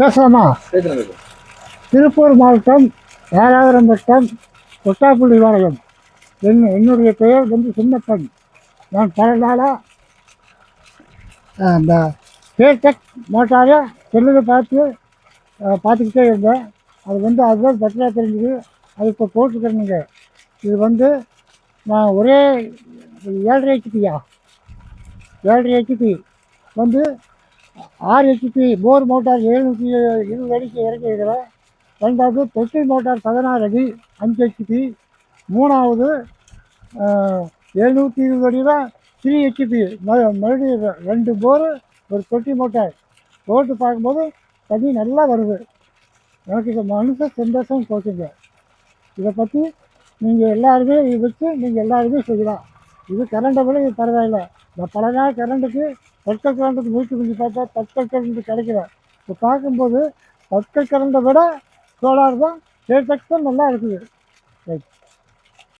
பேசலாமா? திருப்பூர் மாவட்டம் ஏழாயிரம் வட்டம் கொட்டாப்புள்ளி வாடகம் என் என்னுடைய பெயர் வந்து சின்னப்பன் நான் பல நாளாக அந்த பேடெக் மோட்டாரை செல்லில் பார்த்து பார்த்துக்கிட்டே இருந்தேன். அது வந்து அதுதான் பெட்டராக தெரிஞ்சுது. அது இப்போ போட்டுக்கிறேனுங்க இது வந்து நான் ஒரே ஏழரை ஹெச்பியா ஏழரை ஹெச்பி வந்து ஆறு ஹெச்பி போர் மோட்டார் எழுநூற்றி இருபது அடிக்கு இறக்கியிருக்கிறேன் ரெண்டாவது தொட்டி மோட்டார் பதினாறு அடி அஞ்சு ஹெச்பி மூணாவது எழுநூற்றி இருபது அடியில் த்ரீ ஹெச்பி மறுபடியும் ரெண்டு போரு ஒரு தொட்டி மோட்டார். போட்டு பார்க்கும்போது தண்ணி நல்லா வருது. எனக்கு இந்த மனசு சந்தோஷம் போச்சுங்க இதை பற்றி நீங்கள் எல்லாருமே இதை வச்சு நீங்கள் எல்லாருமே செய்யலாம். இது கரண்டை விட இது பரவாயில்ல. நான் பல நாள் கரண்ட்டுக்கு தட்கல் கரண்ட்டுக்கு மூச்சு குஞ்சு பார்த்தா தட்கல் கரண்ட்டு கிடைக்கல. இப்போ பார்க்கும்போது தட்கல் கரண்டை விட சோலார் தான் ரேட் நல்லா இருக்குது. ரைட்